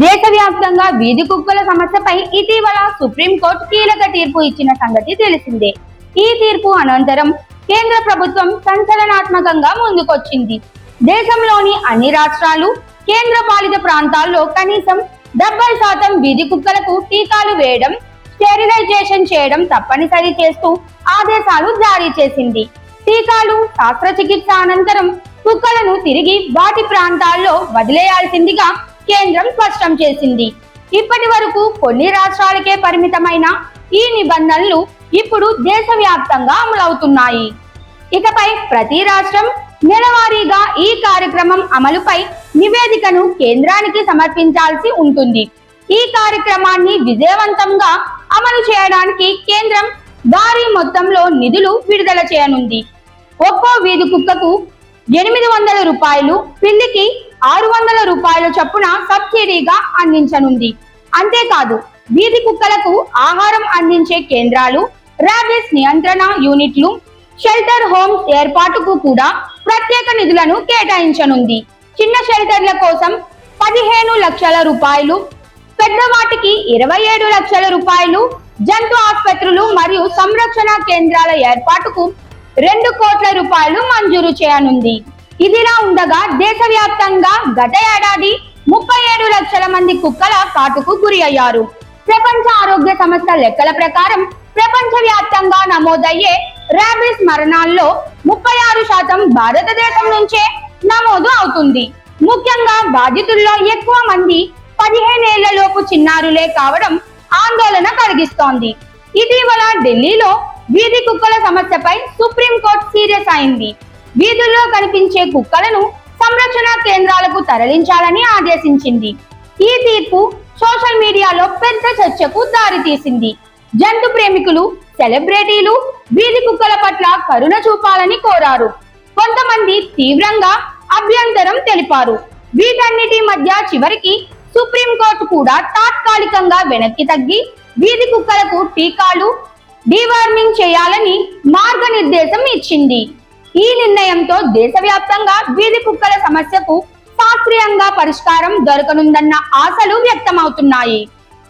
దేశవ్యాప్తంగా వీధి కుక్కల సమస్యపై ఇటీవల సుప్రీంకోర్టు కీలక తీర్పు ఇచ్చిన సంగతి తెలిసిందే. ఈ తీర్పు అనంతరం కేంద్ర ప్రభుత్వం సంచలనాత్మకంగా ముందుకొచ్చింది. దేశంలోని అన్ని రాష్ట్రాలు కేంద్ర పాలిత ప్రాంతాల్లో కనీసం డెబ్బై శాతం వీధి కుక్కలకు టీకాలు వేయడం స్టెరిలైజేషన్ చేయడం తప్పనిసరి చేస్తూ ఆదేశాలు జారీ చేసింది. టీకాలు శస్త్రచికిత్స అనంతరం కుక్కలను తిరిగి వాటి ప్రాంతాల్లో వదిలేయాల్సిందిగా కేంద్రం స్పష్టం చేసింది. ఇప్పటి వరకు కొన్ని రాష్ట్రాలకే పరిమితమైన ఈ నిబంధనలు ఇప్పుడు దేశవ్యాప్తంగా అమలవుతున్నాయి. ఇకపై ప్రతి రాష్ట్రం నెలవారీగా ఈ కార్యక్రమం అమలుపై నివేదికను కేంద్రానికి సమర్పించాల్సి ఉంటుంది. ఈ కార్యక్రమాన్ని విజయవంతంగా అమలు చేయడానికి కేంద్రం భారీ మొత్తంలో నిధులు విడుదల చేయనుంది. ఒక్కో వీధి కుక్కకు ఎనిమిది వందల రూపాయలు పిల్లికి ఆరు వందల రూపాయల చొప్పున సబ్సిడీగా అందించనుంది. అంతేకాదు వీధి కుక్కలకు ఆహారం అందించే కేంద్రాలు ర్యాబిస్ నియంత్రణ యూనిట్లు షెల్టర్ హోమ్స్ ఏర్పాటుకు కూడా ప్రత్యేక నిధులను కేటాయించనుంది. చిన్న షెల్టర్ల కోసం పదిహేను లక్షల రూపాయలు పెద్దవాటికి ఇరవై ఏడు లక్షల రూపాయలు జంతు ఆసుపత్రులు మరియు సంరక్షణ కేంద్రాల ఏర్పాటుకు రెండు కోట్ల రూపాయలు మంజూరు చేయనుంది. ఇదిలా ఉండగా దేశవ్యాప్తంగా గత ఏడాది ముప్పై ఏడు లక్షల మంది కుక్కల కాటుకు గురి అయ్యారు. ప్రపంచ ఆరోగ్య సంస్థ లెక్కల ప్రకారం ప్రపంచ వ్యాప్తంగా నమోదయ్యే ర్యాబిస్ మరణాల్లో ముప్పై ఆరు శాతం భారతదేశం నుంచే నమోదు అవుతుంది. ముఖ్యంగా బాధితుల్లో ఎక్కువ మంది పదిహేనేళ్ళలోపు చిన్నారులే కావడం ఆందోళన కలిగిస్తోంది. ఇటీవల ఢిల్లీలో వీధి కుక్కల సమస్యపై సుప్రీంకోర్టు సీరియస్ అయింది. వీధుల్లో కనిపించే కుక్కలను సంరక్షణ కేంద్రాలకు తరలించాలని ఆదేశించింది. ఈ తీర్పు సోషల్ మీడియాలో పెద్ద చర్చకు దారితీసింది. జంతు ప్రేమికులు సెలబ్రిటీలు వీధి కుక్కల పట్ల కరుణ చూపాలని కోరారు. కొంతమంది తీవ్రంగా అభ్యంతరం తెలిపారు. వీటన్నిటి మధ్య చివరికి సుప్రీంకోర్టు కూడా తాత్కాలికంగా వెనక్కి తగ్గి వీధి కుక్కలకు టీకాలు డివార్మింగ్ చేయాలని మార్గనిర్దేశం ఇచ్చింది. ఈ నిర్ణయంతో దేశవ్యాప్తంగా వీధి కుక్కల సమస్యకు శాస్త్రీయంగా పరిష్కారం దొరకనుందన్న ఆశలు వ్యక్తమవుతున్నాయి.